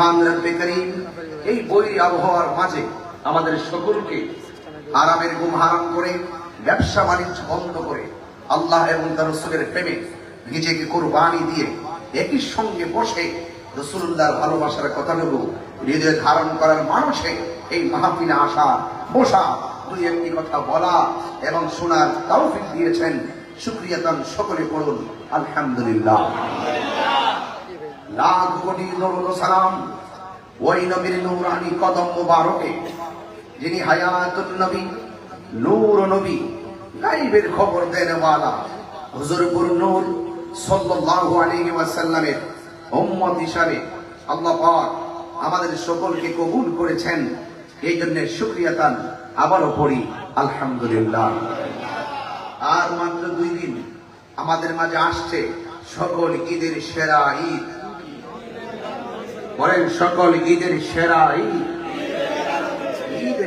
মহান রব্বে করিম এই বই আবহাওয়ার মাঝে আমাদের সকলকে আরামের ঘুম হারাম করে, ব্যবসা বাণিজ্য বন্ধ করে, আল্লাহ এবং তার রসুলের প্রেমে নিজেকে কোরবানি দিয়ে একই সঙ্গে বসে রসুল্লাহর ভালোবাসার কথা কথাটুকু হৃদয়ে ধারণ করার মানুষে এই মাহফিলে আসা, বসা, দুই একটি কথা বলা এবং শোনার তৌফিক দিয়েছেন। শুক্রিয়া শুক্রিয়াতান সকলে করুন। আলহামদুলিল্লাহ। লাখ কোটি সালাম। ওই নবীর নূরানি কদম মুবারকে, যিনি হায়াতুন নবী, নূর নবী, গাইবের খবর দেন ওয়ালা। হুজুরপুর নূর সাল্লাল্লাহু আলাইহি ওয়াসাল্লামের উম্মত হিসাবে আল্লাহ পাক আমাদের সকলকে কবুল করেছেন। এই জন্য শুকরিয়া তান আবারও পড়ি, আলহামদুলিল্লাহ। আর মাত্র দুই দিন আমাদের মাঝে আসছে সকল ঈদের সেরা ঈদ। বলেন সকল ঈদের সেরা ঈদ। ঈদে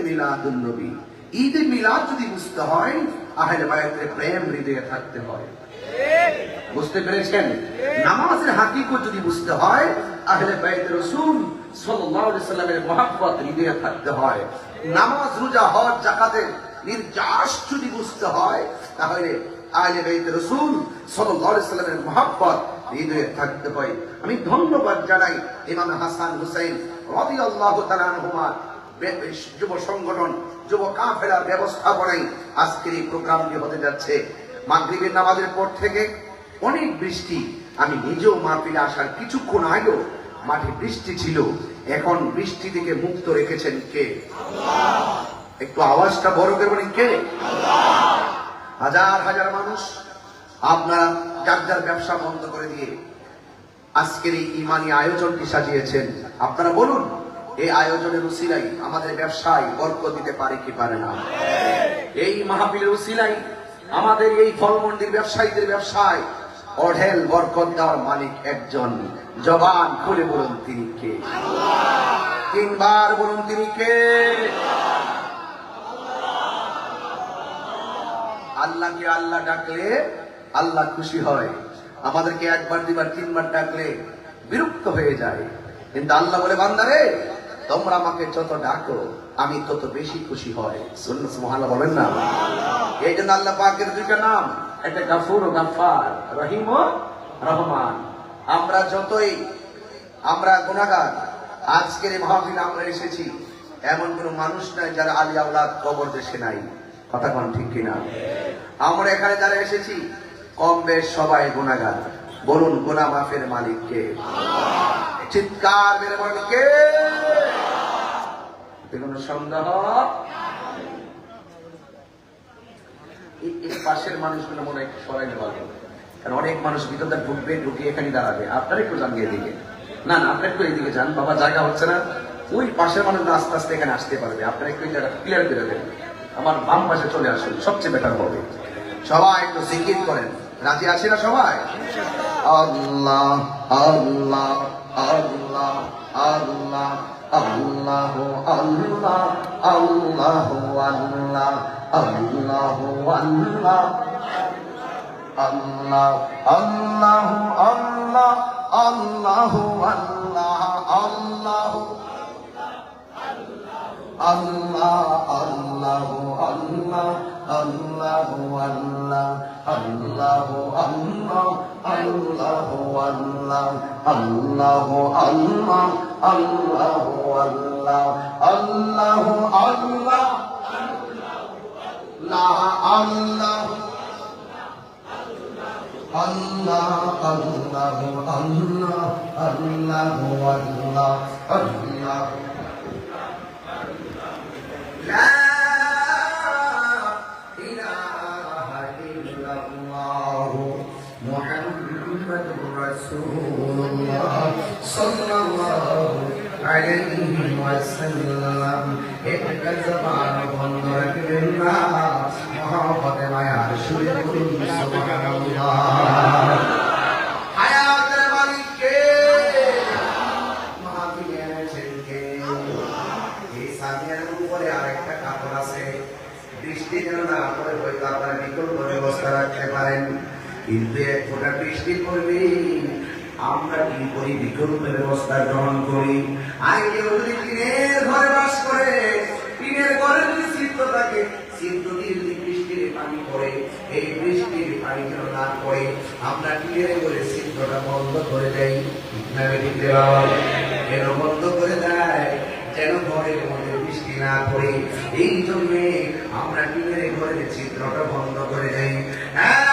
নবী। ঈদে মিলাদ যদি বুঝতে হয়, আহলে বায়াতের প্রেম হৃদয়ে থাকতে হয়। বুঝতে পেরেছেন? নামাজের হাকিকত যদি বুঝতে হয়, আহলে বাইত রাসূল সাল্লাল্লাহু আলাইহি সাল্লামের মহব্বত হৃদয়ে থাকতে হয়। নামাজ, রোজা, হজ যাকাতের নির্যাস যদি বুঝতে হয়, তাহলে আহলে বাইত রাসূল সাল্লাল্লাহু আলাইহি সাল্লামের মহব্বত হৃদয়ে থাকতে হয়। আমি ধন্যবাদ জানাই ইমাম হাসান হুসাইন রাদিয়াল্লাহু আল্লাহ আনহুমা, বে- যুব সংগঠন, যুব কাফেলার ব্যবস্থাপনায় আজকের এই প্রোগ্রামটি হতে যাচ্ছে। মাগরিবের নামাজের পর থেকে অনেক বৃষ্টি। আমি নিজেও মাহফিলে আসার কিছুক্ষণ আগেও মাঠে বৃষ্টি ছিল। এখন বৃষ্টি থেকে মুক্ত রেখেছেন কে? একটু আওয়াজটা বড় করে কে? হাজার হাজার মানুষ আপনারা যার ব্যবসা বন্ধ করে দিয়ে আজকের এই ইমানি আয়োজনটি সাজিয়েছেন, আপনারা বলুন, এই আয়োজনের উসিলাই আমাদের ব্যবসায় বরকত দিতে পারে কি পারে না? এই মাহফিলের উসিলাই আমাদের এই ফলমন্ডির ব্যবসায়ীদের ব্যবসায় অঢেল বরকত দেওয়ার মালিক একজন। জবান খুলে বলুন তিনি কে? তিনবার বলুন তিনি কে? আল্লাহকে আল্লাহ ডাকলে আল্লাহ খুশি হয়। আমাদেরকে একবার দুবার তিনবার ডাকলে বিরক্ত হয়ে যায়। কিন্তু আল্লাহ বলে বান্দারে তোমরা আমাকে যত ডাকো আমি তত বেশি খুশি হয়। শুনুন সুবহানাল্লাহ বলেন না। এই জন্য আল্লাহ পাকের দুইটা নাম একটা গাফুর ও গাফার রহিম ও রহমান। আমরা যতই আমরা গুণাগার আজকের এই মাহফিলে আমরা এসেছি এমন কোন মানুষ নাই যারা আলী আওলাদ কবর দেশে নাই। কথা কোন ঠিক কিনা? আমরা এখানে যারা এসেছি কম সবাই গুণাগার। বলুন গুনা মাফের মালিককে চিৎকার মেরে কে? সন্দেহ পাশের মানুষগুলো মনে সরাই নেওয়া কারণ অনেক মানুষ ঢুকবে ঢুকে এখানে দাঁড়াবে। আপনারা একটু যান এদিকে। না না, আপনারা একটু এদিকে যান। বাবা, জায়গা হচ্ছে না। ওই পাশের মানুষ আস্তে আস্তে এখানে আসতে পারবে। আপনারা একটু জায়গা ক্লিয়ার করে দেবেন আমার বাম পাশে চলে আসুন। সবচেয়ে বেটার হবে। সবাই একটু জিকির করেন। রাজি আছি না সবাই আল্লাহ আল্লাহ আল্লাহ আল্লাহ আল্লাহ আল্লাহ আল্লাহ আল্লাহ আল্লাহ আল্লাহ আল্লাহ আল্লাহ আল্লাহ আল্লাহ আল্লাহ আল্লাহ আল্লাহ আল্লাহ আল্লাহ Allahu Allah Allahu Allah Allahu Allah Allahu Allah Allahu Allah Allahu Allah La Allah Allah Allah رسول الله صلى الله عليه وسلم একটা জবান বন্ধ রাখবেন না মহাপতে মায়ার সুরে বলুন সুবহানাল্লাহ হায়াতের মালিক কে মাহফিলে এনেছেন কে এই সামিয়ার উপরে আরেকটা কাপড় আছে বৃষ্টি যেন না পড়ে হয়তো আপনারা বিকল্প ব্যবস্থা রাখতে পারেন কিন্তু এক ফোঁটা বৃষ্টি পড়বে আমরা কি করি? বিকল্পের ব্যবস্থা গ্রহণ করি। যদি টিনের ঘরে বাস করে, টিনের ঘরে যদি থাকে দিয়ে যদি বৃষ্টির পানি পড়ে, এই বৃষ্টির পানি যেন না পড়ে, আমরা টিনের ঘরে চিত্রটা বন্ধ করে বাবা? কেন বন্ধ করে দেয়? যেন ঘরের মধ্যে বৃষ্টি না পড়ে। এই জন্যে আমরা টিনের ঘরের চিত্রটা বন্ধ করে দেই। হ্যাঁ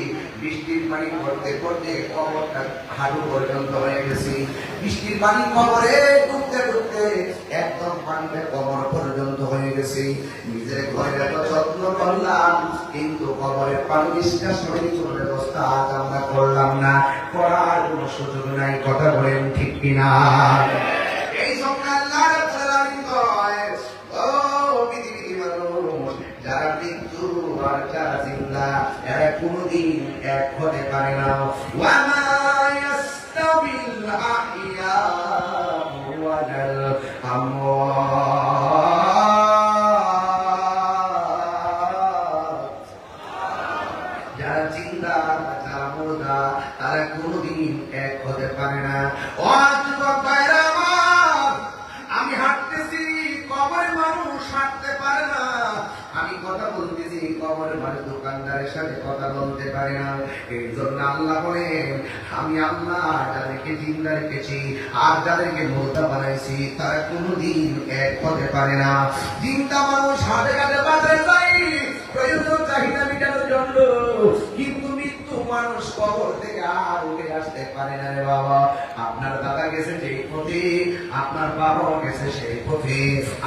বৃষ্টির পানি পড়তে পড়তে কবরটা হাঁটু পর্যন্ত হয়ে গেছে। বৃষ্টির পানি কবরে ঢুকতে ঢুকতে একদম পানিটা কবর পর্যন্ত হয়ে গেছে। নিজের ঘরে এত যত্ন করলাম, কিন্তু কবরের পানি নিষ্কাশনের কোনো ব্যবস্থা আজ আমরা করলাম না, করার কোনো সুযোগ নাই, কথা বলেন ঠিক কিনা? কোনোদিন এক হতে পারে না। বলতেছি কবরের মানুষ দোকানদারের সাথে কথা বলতে পারে না। এর জন্য আল্লাহ বলেন, আমি আল্লাহ যাদেরকে জিন্দা রেখেছি আর যাদেরকে মোর্দা বানাইছি, তারা কোনোদিন এক হতে পারে না। জিন্দা মানুষ হাতে কাটে বাজারে যাই প্রয়োজন চাহিদা মেটানোর জন্য কিন্তু মৃত্যু মানুষ কবর থেকে আর উঠে আসতে পারে না রে বাবা। আপনার দাদা গেছে যেই পথে, আপনার বাবাও গেছে সেই পথে।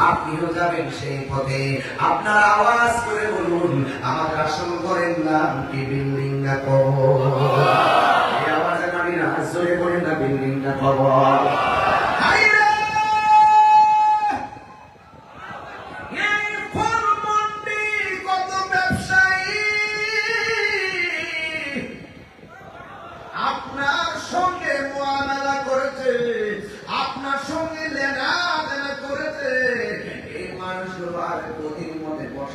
আপনিও যাবেন সেই পথে। আপনার আওয়াজ করে বলুন, আমাদের আসল করেন নাম কি বিল্ডিং না কবর? এই আওয়াজে করেন না বিল্ডিং না কবর।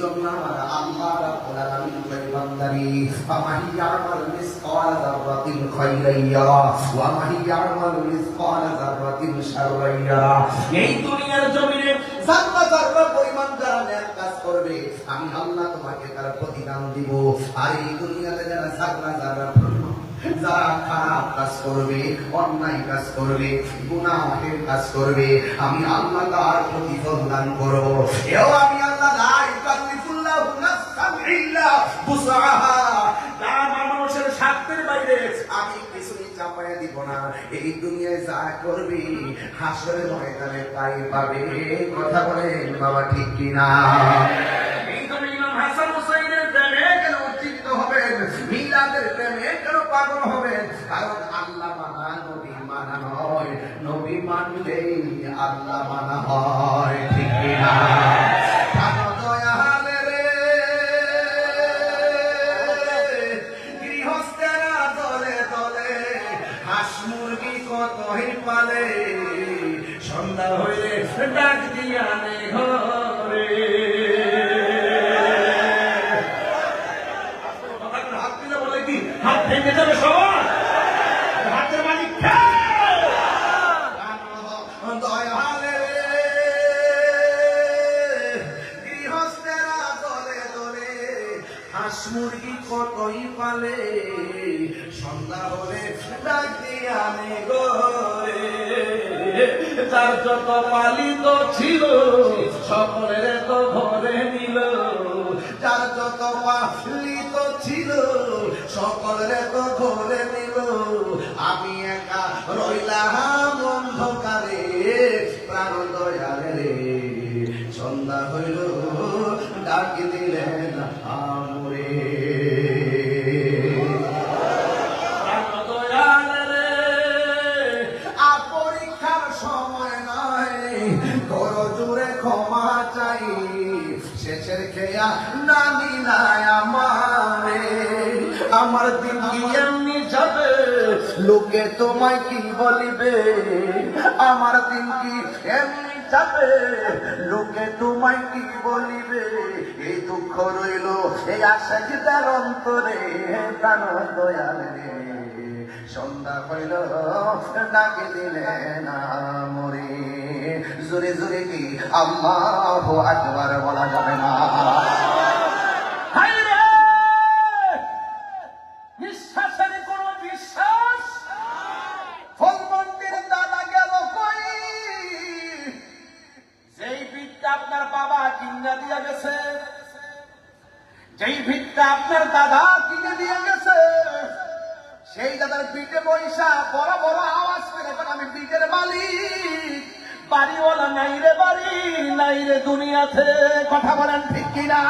জন্য আমার ওয়া এই দুনিয়ার জমিনে পরিমাণ যারা নেক কাজ করবে, আমি আল্লাহ তোমাকে তার প্রতিদান দিব। আর এই দুনিয়াতে যারা যারা খারাপ কাজ করবে, অন্যায় কাজ করবে, গুনাহের কাজ করবে, আমি আল্লাহ তার প্রতিফল দান করব। এও আমি দিব না। এই দুনিয়ায় যা করবি, হাসরের ময়দানে তাই পাবে। কথা বলেন, বাবা ঠিক কিনা? আল্লাহ মানা, নবী মানা নবী মানলেই আল্লাহ মানা হয়, ঠিক কিনা? শেষের খেয়া আমারে, আমার দিন কি এমনি যাবে, লোকে তোমায় কি বলিবে? আমার দিন কি এমনি যাবে, লোকে তোমায় কি বলিবে? এই দুঃখ রইল এই আশা কি তার অন্তরে তার দয়াল রে। সন্ধ্যা হইল ডাকে না মরে। জোরে জোরে কি? আল্লাহ আকবার বলা যাবে না। আপনার বাবা কিনা দিয়া গেছে যেই ভিতটা আপনার দাদা কিনে দিয়ে গেছে সেই দাদার পিঠে পয়সা বড় বাড়িওয়ালা নাই রে বাড়ি, নাই রে দুনিয়াতে। কথা বলেন ঠিক কিনা?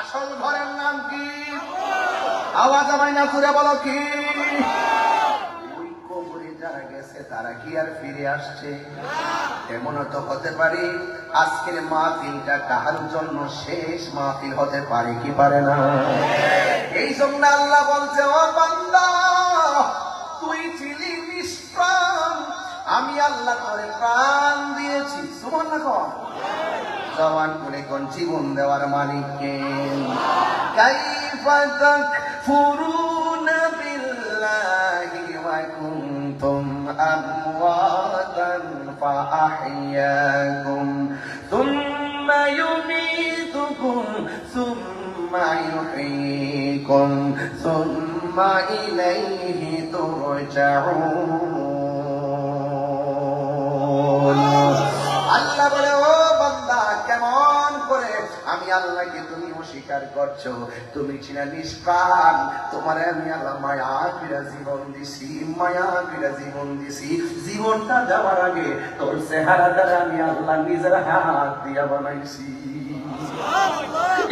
আসল ঘরের নাম কি? আওয়াজ আমায় না করে বলো কি? তারা কি আর ফিরে আসছে? এমনও তো হতে পারে, আজকের মাহফিলটা কাহার জন্য শেষ মাহফিল হতে পারে কি পারে না? এই জন্য আল্লাহ বলছে, ও আমি আল্লাহ করে প্রাণ দিয়েছি। সুমন না কর। জওয়ান করে কোন জীবন দেওয়ার মালিককে কাইফা তাকফুরুনা বিল্লাহি ওয়া কুনতুম আমওয়াতান ফাআহইয়াকুম। আল্লাহ বলে, ও বান্দা, কেমন করে? আমি আল্লাহকে তুমি অস্বীকার করছ। তুমি ছিলে নিষ্প্রাণ। তোমার আমি আল্লাহ মায়া ফিরা জীবন দিছি, মায়া ফিরা জীবন দিছি। জীবনটা যাওয়ার আগে তোর চেহারা দ্বারা আমি আল্লাহ নিজের হাত দিয়া বানাইছি।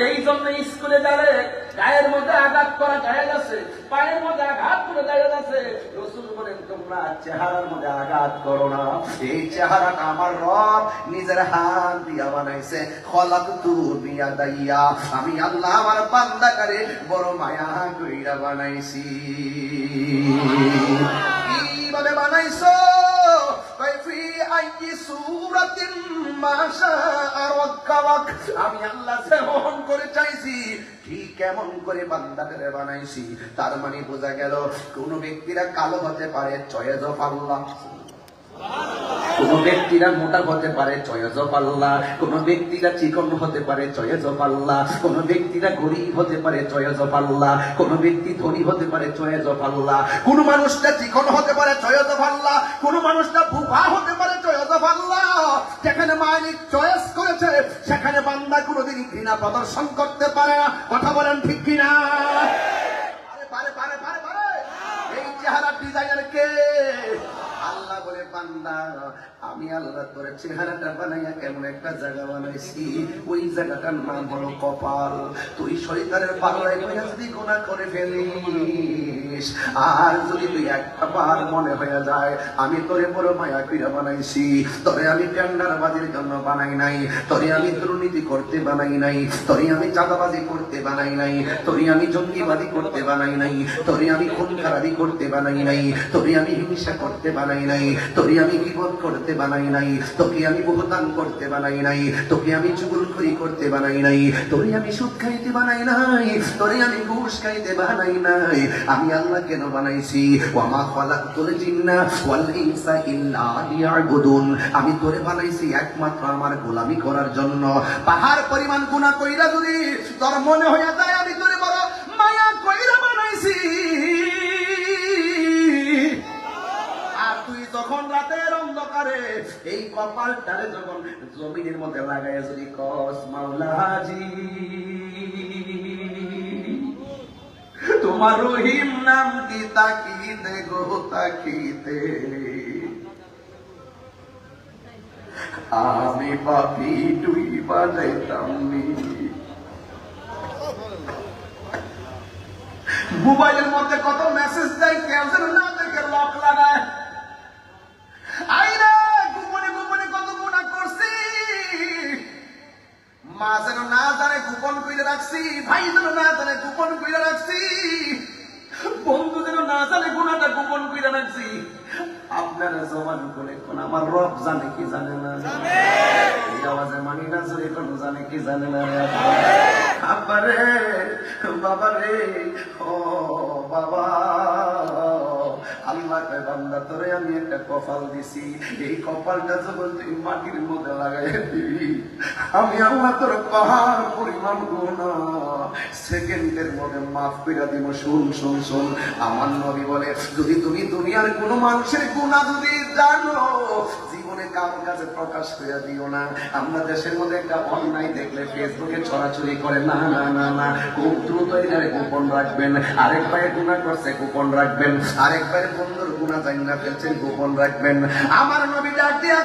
এই জন্য স্কুলে যারে গায়ের মধ্যে আঘাত করা জায়েজ আছে, পায়ের মধ্যে আঘাত করে জায়েজ আছে। রসুল তোমরা চেহারার মধ্যে আঘাত করো না। এই চেহারাটা আমি আল্লাহ আমার বান্দাকারে বড় মায়া কইরা বানাইছি। কীভাবে বানাইছো? আমি আল্লাহ যেমন করে চাইছি কেমন করে বান্দাদের বানাইছি? তার মানে বোঝা গেল, কোন ব্যক্তিরা কালো হতে পারে চয়েজ আল্লাহ। কোন ব্যক্তিরা মোটা হতে পারে চয়েজ আল্লাহ কোন ব্যক্তিরা চিকন হতে পারে চয়েজ অফ কোন ব্যক্তিরা গরিব হতে পারে চয়েজ অফ কোন ব্যক্তি ধনী হতে পারে চয়েজ আল্লাহ কোন মানুষটা চিকন হতে পারে চয়েজ আল্লাহ কোন মানুষটা বুভা হতে পারে চয়েজ যেখানে মালিক চয়েস করেছে, সেখানে বান্দা কোনোদিন ঘৃণা প্রদর্শন করতে পারে না। কথা বলেন ঠিক কিনা? পারে এই চেহারা ডিজাইনার কে? বান্দা আমি আল্লাহ করে চেহারাটা বানাইয়া কেমন একটা জায়গা বানাইছি, ওই জায়গাটার নাম হলো কপাল। তুই শরীরের পাল্লায় যদি গুণা করে ফেলিস, আর যদি তুই একটা বার মনে হয়ে যায়, আমি তোরে বড় মায়া পিড়া বানাইছি, তোরে আমি টেন্ডারবাজির জন্য বানাই নাই, তোরে আমি দুর্নীতি করতে বানাই নাই, তোরে আমি চাঁদাবাজি করতে বানাই নাই, তোরে আমি জঙ্গিবাদী করতে বানাই নাই, তোরে আমি খুন করতে বানাই নাই, তোরে আমি হিংসা করতে বানাই নাই, তোরে আমি বিপদ করতে বানাই নাই, তোকে আমি করতে বানাই নাই, তোকে আমি করতে বানাই নাই, তোরে আমি খাইতে বানাই নাই, তোরে আমি ঘুষ খাইতে বানাই নাই, আমি আল্লাহ কেন বানাইছি? ওয়ামা জিন্না ওয়াল ইনসা ইল্লা আমি তোরে বানাইছি একমাত্র আমার গোলামি করার জন্য। পাহাড় পরিমাণ গুনাহ কইরা যদি তোর মনে হইয়া যায়, আমি তোরে বড় যখন জমিনের মধ্যে কস, মাওলাজি, তোমার রহিম নাম কি তাকিতে আমি পাপি টুই বাজাইতাম মোবাইলের মধ্যে কত মেসেজ দেয় কেউ না দেখে, লক লাগায়। মা যেন না জানে, গোপন কইরে রাখছি, ভাই যেন না জানে, গোপন কইরে রাখছি, বন্ধু যেন না জানে, গুণাটা গোপন কইরে রাখছি। আপনারা জবান করে কোন আমার রব জানে কি জানে না। এই মানি না জোরে জানে কি জানে না। আব্বারে বাবারে ও বাবা। আল্লাহ কয়, বান্দা, তোরে আমি একটা কপাল দিছি। এই কপালটা যখন তুই মাটির মধ্যে লাগাই দিবি, আমি আল্লাহ তোর পাহাড় পরিমাণ গুণা সেকেন্ডের মধ্যে মাফ দিব। শুন শুন শুন। আমার নবী বলে, যদি তুমি দুনিয়ার কোনো মানুষের গুণা যদি জানো কারোর কাছে প্রকাশ করে দিও না? আমরা দেশের মধ্যে একটা অন্যায় দেখলে ফেসবুকে ছড়াছড়ি করে। না না না না, খুব দ্রুত গোপন রাখবেন। আরেক ভাইয়ের গুণা করছে, গোপন রাখবেন। আরেক ভাইয়ের বন্ধুর গুণা ফেলছেন, গোপন রাখবেন। আমার নবী ডাক দিয়া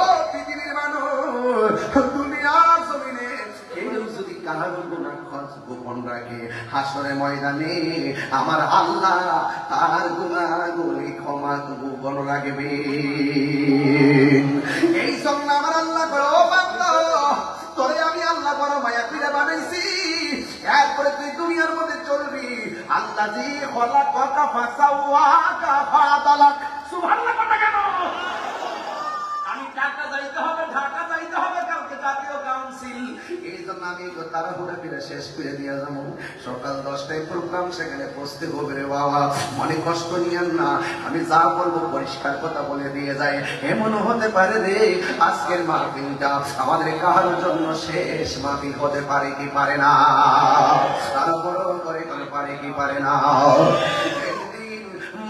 ও পৃথিবীর মানুষ, দুনিয়ার জমিনে আমার আল্লাহ তার গুণাগুলি ক্ষমা গোপন রাখবে। চলবি আল্লাহ জি হলা কথা ফাঁসা ওয়াকা ফাদালাক সুবহানাল্লাহ কথা কেন আমি ঢাকা যাইতে হবে ঢাকা যাইতে হবে কালকে জাতীয় কাউন্সিল এই জন্য আমি ঘুরে ফিরে শেষ করে দিয়ে যাব। সকাল দশটায় প্রোগ্রাম, সেখানে বসতে হবে রে বাবা। মনে কষ্ট নিয়েন না, আমি যা বলব পরিষ্কার কথা বলে দিয়ে যাই। এমন হতে পারে রে, আজকের মাহফিলটা আমাদের কারোর জন্য শেষ মাহফিল হতে পারে কি পারে না? তারা বড় করে করে পারে কি পারে না?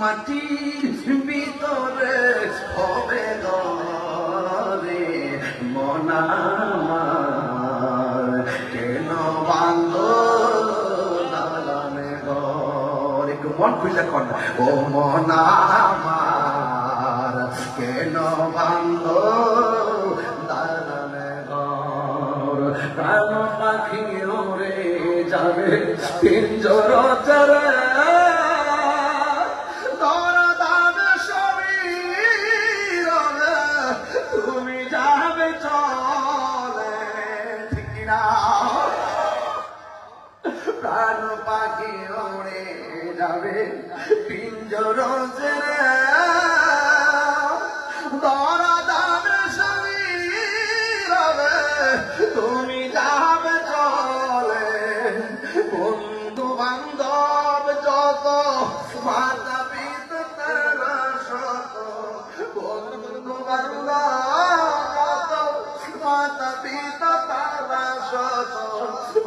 মাটির ভিতরে হবে ঘরে মনামার খুলে কর ও মনামার কেন বান্ধ দালানে ঘর? পাখি ওরে যাবে পিঞ্জর চরে পিঞ্জর তোরা দাবে শরীর তুমি যাবে চলে বন্ধু বান্ধব যত মাতা পিতা তারা বন্ধু বান্ধব মাতা পিতা তারা শত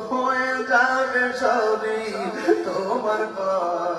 হয়ে যাবে সবই তোমার পরি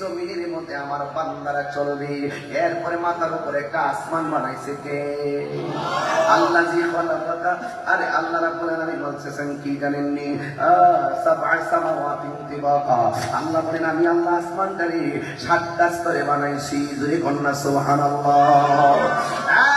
জমিনের মধ্যে আমার বান্দারা চলবে। এরপরে মাথার উপরে একটা আসমান বানাইছে কে? আল্লাহ জি আরে আল্লাহ রাব্বুল আলামিন বলছেন কি জানেননি? আল্লাহ বলেন, আমি আল্লাহ আসমানটারে সাতটা স্তরে বানাইছি যদি কন্যা সুবহানাল্লাহ।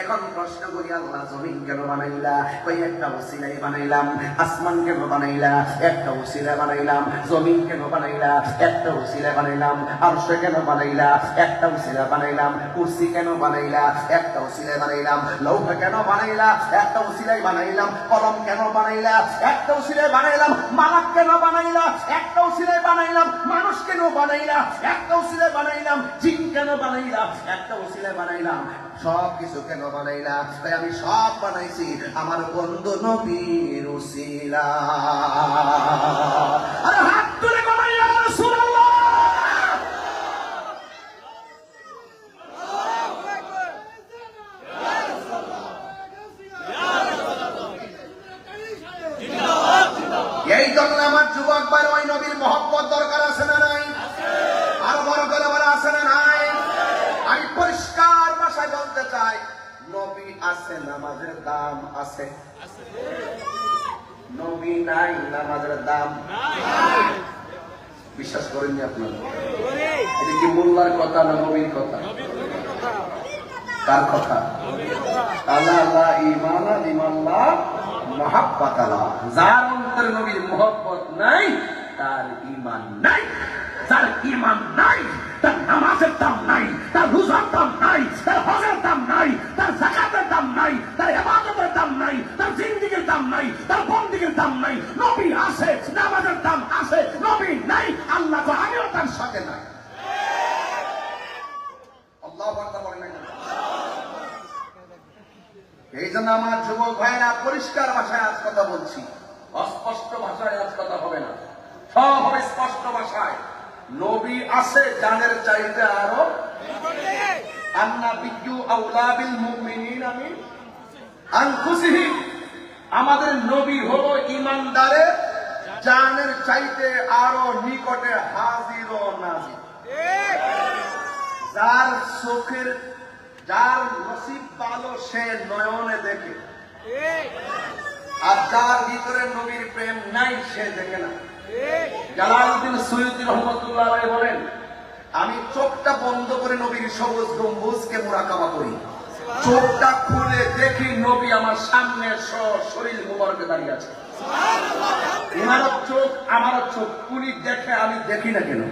এখন প্রশ্ন করি আল্লাহ জমিন কেন বানাইলা কই একটা ওসিলাই বানাইলাম আসমান কেন বানাইলা একটা ওসিলা বানাইলাম জমিন কেন বানাইলা একটা ওসিলা বানাইলাম আরশ কেন বানাইলা একটা ওসিলা বানাইলাম কুরসি কেন বানাইলা একটা ওসিলা বানাইলাম লৌহ কেন বানাইলা একটা ওসিলাই বানাইলাম কলম কেন বানাইলা একটা ওসিলাই বানাইলাম মালাক কেন বানাইলা একটা ওসিলাই বানাইলাম মানুষ কেন বানাইলা একটা ওসিলাই বানাইলাম জিন কেন বানাইলা একটা ওসিলাই বানাইলাম সব কিছু কেন বানাইলা তাই আমি সব বানাইছি আমার বন্ধু নবীর রাসূলুল্লাহ এই আমার যুবক ভাই ওই নবীর মহব্বত দরকার আছে না নাই? আরও বড় করে আছে না নাই? চাই, নবী আছে, নামাজের দাম আছে। নবী নাই, নামাজের দাম বিশ্বাস করেননি আপনারা? এটা কি মোল্লার কথা না নবীর কথা? কার কথা? আল্লাহ ইমানা যার অন্তরে নবীর মহব্বত নাই, তার ইমান নাই। যার ইমান নাই, তার নামাজের দাম নাই, তার নাই, নবী আছে, নামাজের দাম আছে, নবী নাই, আল্লাহ তো আমিও তার সাথে নাই? এই জন্য আমার যুবক ভাইরা পরিষ্কার ভাষায় আজ কথা বলছি। অস্পষ্ট ভাষায় আজ কথা হবে না। সব হবে স্পষ্ট ভাষায়। নবী আছে, জানের চাইতে আরও আন্না বিজ্ঞু আউলাবিল মুমিনিন আমি আনফুসিহিম। আমাদের নবী হলো ইমানদারের জানের চাইতে আরও নিকটে হাজির ও নাজির। যার চোখের, যার নসিব ভালো সে নয়নে দেখে। আর যার ভিতরে নবীর প্রেম নাই, সে দেখে না। জালালউদ্দিন সৈয়দি রহমতুল্লাহ বলেন, আমি চোখটা বন্ধ করে নবীর সবুজ গম্বুজকে মোরাকাবা করি। চোখটা খুলে দেখি নবী আমার সামনে শরীর মুবারকে দাঁড়িয়ে আছে। ওনারও চোখ আমারও চোখ, উনি দেখে আমি দেখি না কেন?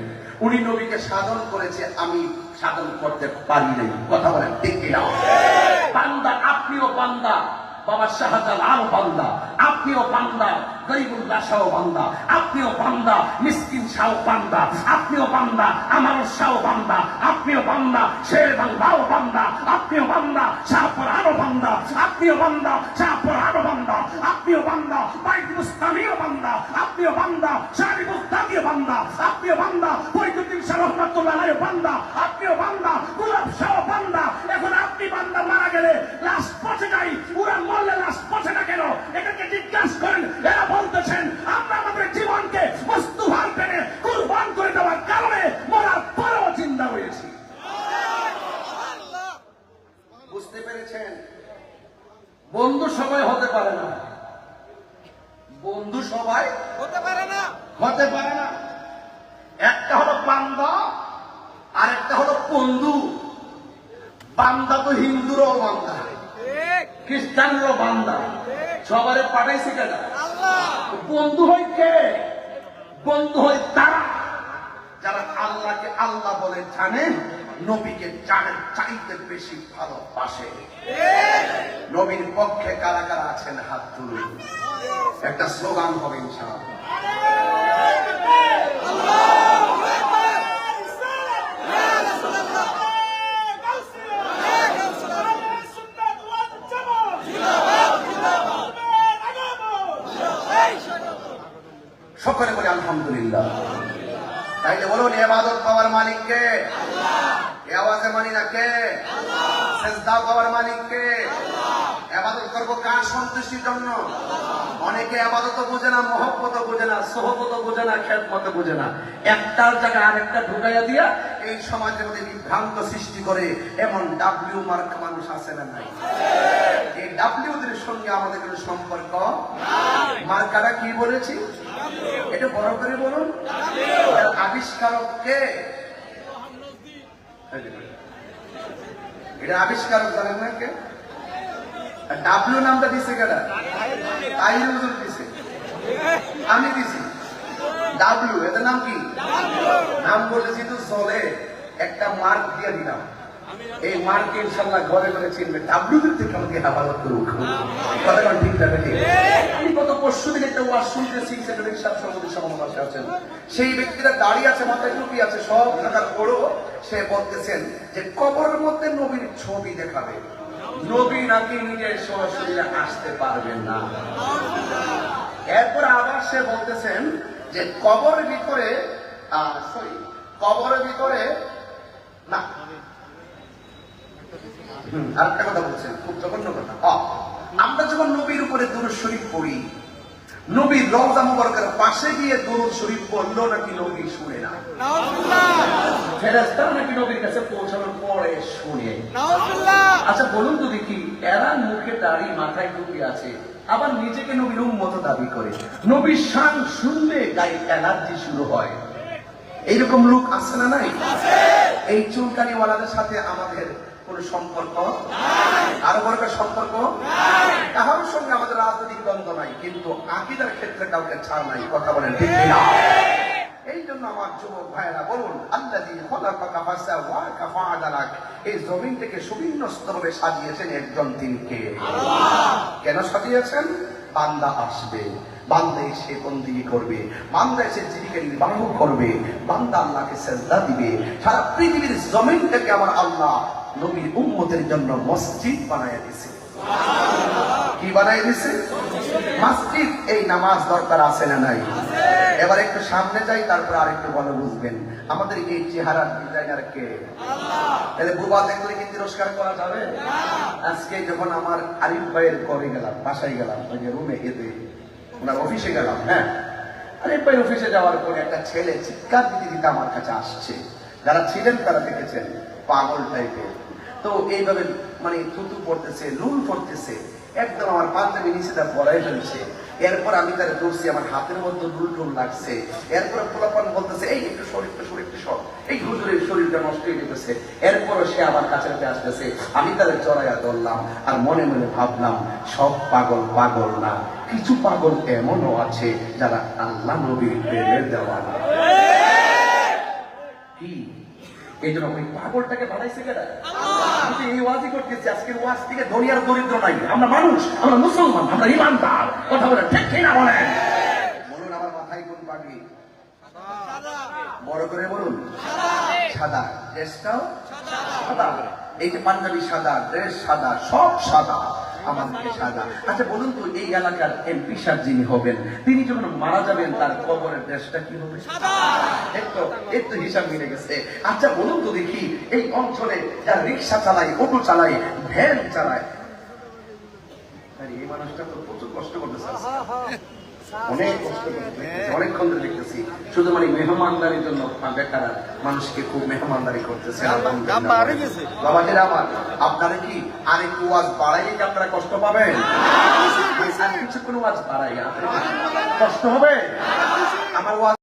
উনি নবীকে সাধন করেছে, আমি সাধন করতে পারি নাই। কথা বলেন, ঠিক কিনা? বান্দা, আপনিও বান্দা, বাবা শাহজালাল বান্দা, আপনিও বান্দা। গরিবুল্লাহ শাহ বান্দা, আপনিও বান্দা, মিসকিন শাহ বান্দা, আপনিও বান্দা, আমারও শাহ বান্দা, আপনিও বান্দা, শের বাংলাও বান্দা, আপনিও বান্দা শাহপুর আরও বান্দা, আপনিও বান্দা শাহপুর আরও বান্দা, আপনিও বান্দা বাইক মুস্তামিও বান্দা, আপনিও বান্দা শাহরি মুস্তামিও বান্দা, আপনিও বান্দা ফরিদুদ্দিন শাহ রহমাতুল্লাহ বান্দা, আপনিও বান্দা, গোলাপ শাহ বান্দা। এখন আপনি বান্দা মারা গেলে লাশ পচে যায় ওরা মরলে লাশ পচে না কেন? এটাকে জিজ্ঞাসা করেন, এরা বলতেছেন আমরা আমাদের জীবনকে বস্তুহার পেনে কুরবান করে দেওয়ার কারণে মরার পরেও চিন্তা হয়েছি। বুঝতে পেরেছেন? বন্ধু সবাই হতে পারে না। বন্ধু সবাই হতে পারে না। হতে পারে না। একটা হলো বান্দা আর একটা হলো বন্ধু। বান্দা তো হিন্দুরও বান্দা ঠিক। খ্রিস্টানরও বান্দা। সবারে পাঠাইছে কেন বন্ধু হয় কে? বন্ধু হয় তারা। যারা আল্লাহকে আল্লাহ বলে জানেন নবীকে জানেন চাইতে বেশি ভালোবাসে। নবীর পক্ষে কারা কারা আছেন? হাত তুলুন। একটা স্লোগান হবে ইনশাআল্লাহ। আলহামদুলিল্লাহ। তাইলে বলুন এবাদত পাওয়ার মালিককে এ আওয়াজে মানি না কে? সেজদা পাওয়ার মালিককে এবাদত করব কার সন্তুষ্টির জন্য? অনেকে আবাদত বোঝে না মহব্বত বোঝে না সহবত বোঝে না খেদমত বোঝে না। একটার জায়গায় আরেকটা ঢুকাইয়া দিয়া এই সমাজের মধ্যে বিভ্রান্ত সৃষ্টি করে এমন ডাব্লিউ মার্ক মানুষ আছে না নাই? এই ডাব্লিউদের সঙ্গে আমাদের কোনো সম্পর্ক মার্কাটা কি বলেছি? এটা বড় করে বলুন। আবিষ্কারক কে এটা আবিষ্কারক জানেন না কে? ডাব্লিউ নামটা দিছে কেডা? তাইর হুজুর দিছে। আমি দিছি। ডাব্লিউ এটার নাম কি? নাম বলে যেহেতু চলে। একটা মার্ক দিয়ে দিলাম। এই মার্ক ইনশাল্লাহ ঘরে ঘরে চিনবে ডাব্লিউ থেকে আমাকে হেফাজত করুক। ঠিক থাকে আমি গত পরশু দিন একটা ওয়াজ শুনতেছি আছেন। সেই ব্যক্তিরা দাঁড়িয়ে আছে, মাথায় টুপি আছে, সব টাকার বড় সে বলতেছেন যে, কবরের মধ্যে নবীর ছবি দেখাবে। নবী নাকি নিজের সরাসরি আসতে পারবেন না। এরপর আবার সে বলতেছেন যে, কবরের ভিতরে সরি কবরের ভিতরে, না আরেকটা কথা বলছেন খুব জঘন্য কথা। আমরা যখন নবীর উপরে দুরুদ শরীফ পড়ি নবীর রওজা মুবারকের পাশে গিয়ে দুরুদ শরীফ পড়ল নাকি নবী শুনে না। নাকি নবীর কাছে পৌঁছানোর পরে শুনে। আচ্ছা বলুন তো দেখি এরা মুখে দাড়ি মাথায় টুপি আছে আবার নিজেকে নবীর উন্মত দাবি করে। নবীর শান শুনলে গায়ে অ্যালার্জি শুরু হয়। এইরকম লোক আছে না নাই? এই চুলকানিওয়ালাদের সাথে আমাদের কোন সম্পর্ক? আরও সম্পর্ক? কারোর সঙ্গে আমাদের রাজনৈতিক দ্বন্দ্ব নাই, কিন্তু আকিদার ক্ষেত্রে কাউকে ছাড় নাই, কথা বলেন ঠিক না এই জন্য আমার যুবক বলুন আল্লাহ এই জমিনটাকে সুবিন্যস্তভাবে সাজিয়েছেন একজন তিনকে। কেন সাজিয়েছেন? বান্দা আসবে, বান্দা এসে বন্দিগি করবে, বান্দা এসে জীবিকা নির্বাহ করবে, বান্দা আল্লাহকে সেজদা দিবে। সারা পৃথিবীর জমিনটাকে আমার আল্লাহ নবীর উম্মতের জন্য মসজিদ বানায় দিছে। কি বানাই দিছে? মসজিদ, এই নামাজ দরকার আছে না নাই? এবার একটু সামনে যাই, তারপর আরেকটু ভালো বুঝবেন। আমাদের এই চেহারার ডিজাইনার কে? তাহলে বুবা দেখলে কি তিরস্কার করা যাবে? আজকে যখন আমার আরিফ ভাইয়ের ঘরে গেলাম, বাসায় গেলাম, ওই যে রুমে এতে ওনার অফিসে গেলাম হ্যাঁ? আরিফ ভাই অফিসে যাওয়ার পরে একটা ছেলে চিৎকার দিতে দিতে আমার কাছে আসছে। যারা ছিলেন তারা দেখেছেন। পাগল টাইপের তো এইভাবে মানে থুতু পড়তেছে লুল পড়তেছে। একদম আমার পাঞ্জাবি নিচেটা পড়াই ফেলছে। এরপর আমি তার দৌড়ছি আমার হাতের মধ্যে লুল টুল লাগছে। এরপরে পোলাপান বলতেছে এই একটু একটু সর একটু এই হুজুরের শরীরটা নষ্ট হয়ে যেতেছে। এরপরও সে আমার কাছে আসতেছে। আমি তাদের চড়াইয়া ধরলাম আর মনে মনে ভাবলাম সব পাগল পাগল না। কিছু পাগল এমনও আছে যারা আল্লাহ নবীর প্রেমের দেওয়া না। কি? এই জন্য ওই পাগলটাকে বানাইছে কেনা আমি এই ওয়াজই করতেছি আজকের ওয়াজ থেকে দরিয়ার দরিদ্র নাই। আমরা মানুষ আমরা মুসলমান আমরা ইমানদার। কথা বলে ঠিক বলুন? আমার মাথায় কোন পাগড়ি বড় করে বলুন। সাদা। ড্রেসটাও? সাদা। এই যে পাঞ্জাবি সাদা ড্রেস সাদা সব সাদা। আমাদেরকে সাদা আচ্ছা বলুন তো এই এলাকার এমপি সার যিনি হবেন তিনি যখন মারা যাবেন তার কবরের দেশটা কি হবে? একটু একটু হিসাব মিলে গেছে। আচ্ছা বলুন তো দেখি এই অঞ্চলে যারা রিক্সা চালায় অটো চালায় ভ্যান চালায়। এই মানুষটা তো প্রচুর কষ্ট করতেছে। অনেক কষ্ট অনেকক্ষণ ধরে দেখতেছি। শুধু মানে মেহমানদারির জন্য বেকারা মানুষকে খুব মেহমানদারি করতেছে। বাবাজির আমার আপনারা কি আরেকটু ওয়াজ বাড়াইলে কি আপনারা কষ্ট পাবেন? কিছু কিছুক্ষণ ওয়াজ বাড়াই আপনারা কষ্ট হবে? আমার ওয়াজ